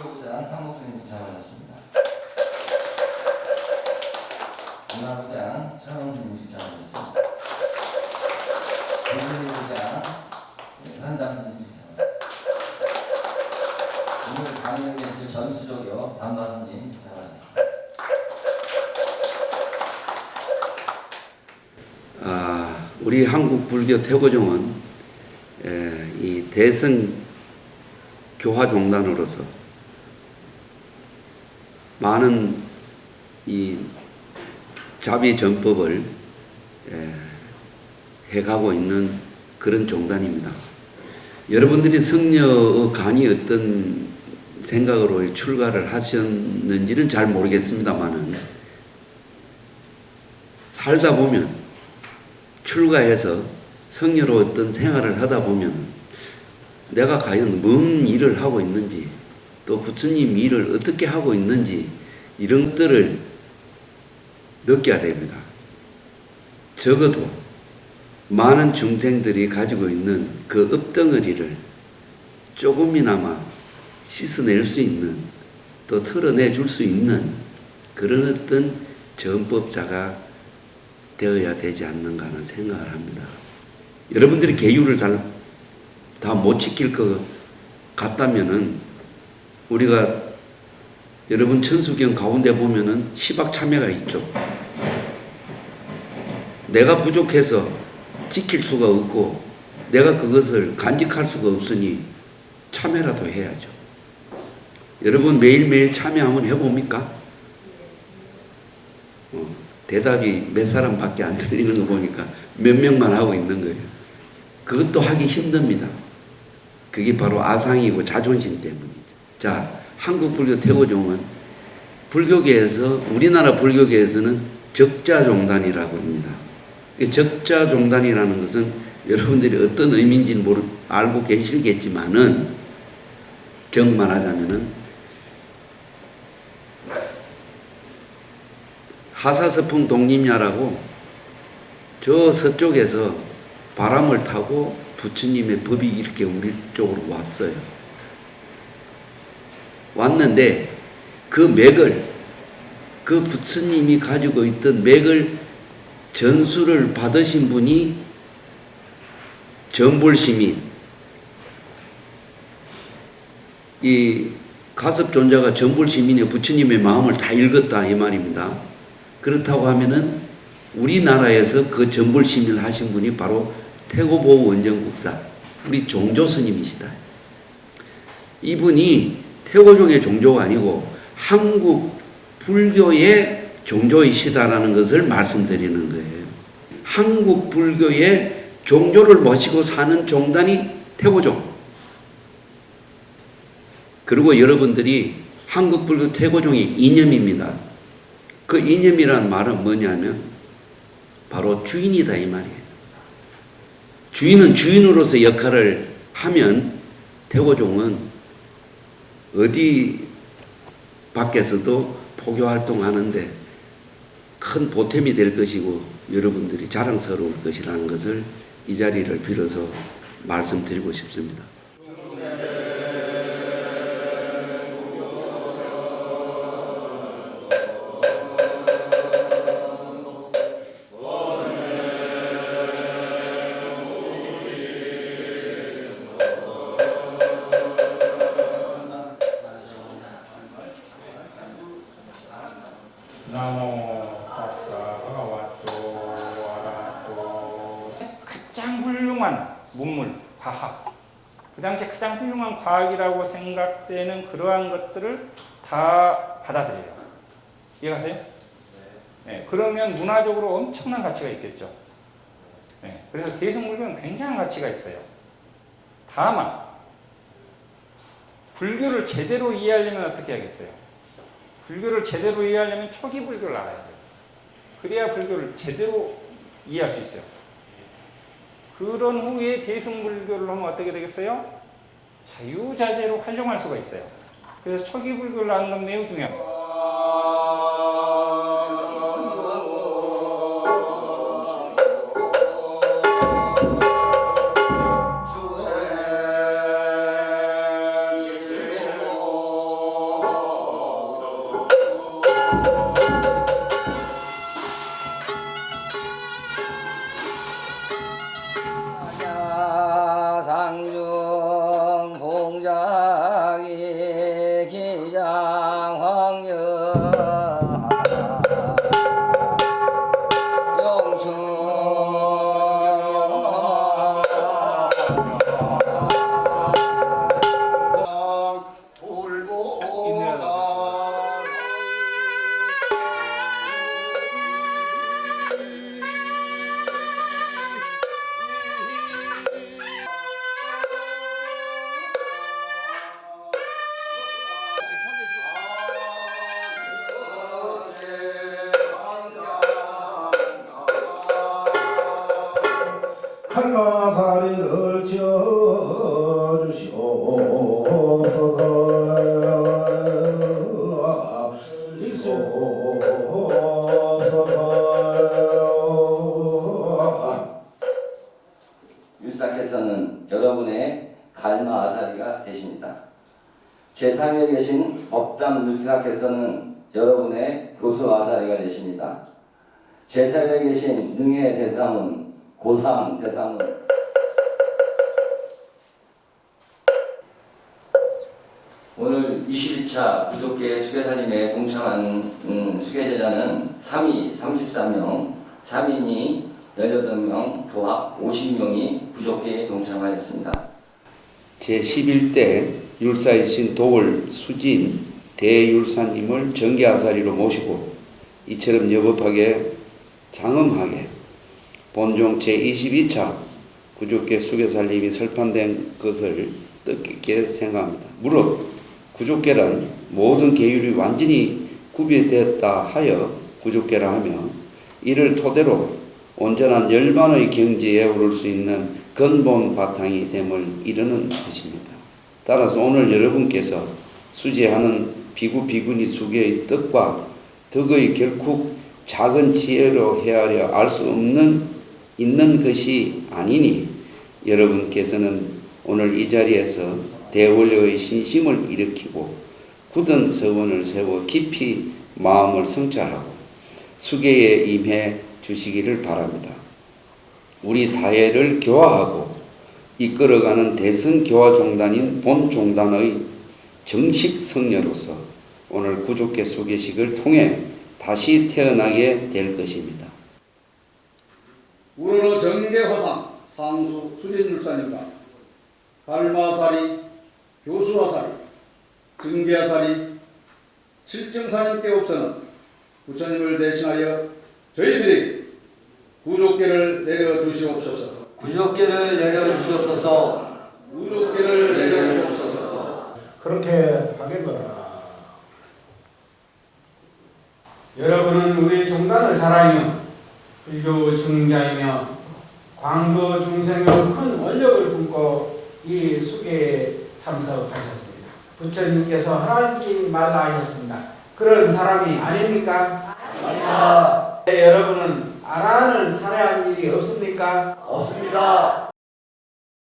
홍보부장 탐목스님 구성하셨습니다. 문화부장 담바스님 잘하셨습니다. 아, 우리 한국 불교 태고종은 에, 이 대선 교화 종단으로서 많은 이 자비 전법을 에, 해가고 있는 그런 종단입니다. 여러분들이 성녀의 간이 어떤 생각으로 출가를 하셨는지는 잘 모르겠습니다만은 살다 보면 출가해서 성녀로 어떤 생활을 하다 보면 내가 과연 뭔 일을 하고 있는지 또 부처님 일을 어떻게 하고 있는지 이런 것들을 느껴야 됩니다. 적어도 많은 중생들이 가지고 있는 그 읍덩어리를 조금이나마 씻어낼 수 있는 또 털어내 줄 수 있는 그런 어떤 전법자가 되어야 되지 않는가 하는 생각을 합니다. 여러분들이 계율을 다 못 지킬 것 같다면은 우리가 여러분 천수경 가운데 보면은 시박 참회가 있죠. 내가 부족해서 지킬 수가 없고 내가 그것을 간직할 수가 없으니 참회라도 해야죠. 여러분 매일매일 참회 한번 해봅니까? 어, 대답이 몇 사람밖에 안 들리는 거 보니까 몇 명만 하고 있는 거예요. 그것도 하기 힘듭니다. 그게 바로 아상이고 자존심 때문이죠. 자, 한국 불교 태고종은 불교계에서 우리나라 불교계에서는 적자종단이라고 합니다. 이 적자종단이라는 것은 여러분들이 어떤 의미인지는 모르, 알고 계시겠지만은 정말하자면은 하사서풍 독립야라고 저 서쪽에서 바람을 타고 부처님의 법이 이렇게 우리 쪽으로 왔어요. 왔는데 그 맥을 그 부처님이 가지고 있던 맥을 전수를 받으신 분이 전불시민 이 가섭존자가 전불시민의 부처님의 마음을 다 읽었다 이 말입니다. 그렇다고 하면은 우리나라에서 그 전불시민을 하신 분이 바로 태고보호 원정국사 우리 종조 스님이시다. 이분이 태고종의 종조가 아니고 한국 불교의 종조이시다라는 것을 말씀드리는 거예요. 한국 불교의 종조를 모시고 사는 종단이 태고종. 그리고 여러분들이 한국 불교 태고종이 이념입니다. 그 이념이란 말은 뭐냐면 바로 주인이다 이 말이에요. 주인은 주인으로서 역할을 하면 태고종은 어디 밖에서도 포교 활동하는데 큰 보탬이 될 것이고 여러분들이 자랑스러울 것이라는 것을 이 자리를 빌어서 말씀드리고 싶습니다. 당시 가장 훌륭한 과학이라고 생각되는 그러한 것들을 다 받아들여요 이해가세요? 네. 그러면 문화적으로 엄청난 가치가 있겠죠 네. 그래서 대승불교는 굉장한 가치가 있어요 다만 불교를 제대로 이해하려면 어떻게 하겠어요? 불교를 제대로 이해하려면 초기 불교를 알아야 돼요. 그래야 불교를 제대로 이해할 수 있어요. 그런 후에 대승불교를 하면 어떻게 되겠어요? 자유자재로 활용할 수가 있어요. 그래서 초기 불교를 아는 건 매우 중요합니다. 상중 칼마다리를 지어주시옵소서 율사께서는 여러분의 갈마 아사리가 되십니다. 제3에 계신 법담 율사께서는 여러분의 교수 아사리가 되십니다. 제4에 계신 능의 대상은 고상 대상은 오늘 22차 부족계 수계살림에 동참한 음, 수계제자는 3위 33명, 3인이 18명, 도합 50명이 부족계에 동참하였습니다. 제11대 율사이신 도월 수진 대율사님을 정계아사리로 모시고 이처럼 여법하게 장엄하게 본종 제22차 구족계 수계살림이 설판된 것을 뜻깊게 생각합니다. 무릇 구족계란 모든 계율이 완전히 구비되었다 하여 구족계라 하며 이를 토대로 온전한 열반의 경지에 오를 수 있는 근본 바탕이 됨을 이르는 것입니다. 따라서 오늘 여러분께서 수제하는 비구 비구니 수계의 뜻과 덕의 결국 작은 지혜로 헤아려 알 수 없는 있는 것이 아니니 여러분께서는 오늘 이 자리에서 대원료의 신심을 일으키고 굳은 서원을 세워 깊이 마음을 성찰하고 수계에 임해 주시기를 바랍니다. 우리 사회를 교화하고 이끌어가는 대선 교화 종단인 본 종단의 정식 성녀로서 오늘 구족계 소개식을 통해 다시 태어나게 될 것입니다. 우르노 정계화상 상수 수진율사님과 갈마사리, 교수화사리, 정계화사리, 칠정사님께 옵서는 부처님을 대신하여 저희들에게 구족계를 내려 주시옵소서. 부족계를 내려 주시옵소서. 구족계를 내려 주시옵소서. 그렇게 하겠노라 여러분은 우리 종단을 살아이며 불교 중자이며 광도 중생의 큰 원력을 품고 이 수계에 참석하셨습니다. 부처님께서 하라지 말라 하셨습니다. 그런 사람이 아닙니까? 아닙니다. 여러분은 아란을 살아야 할 일이 없습니까? 없습니다.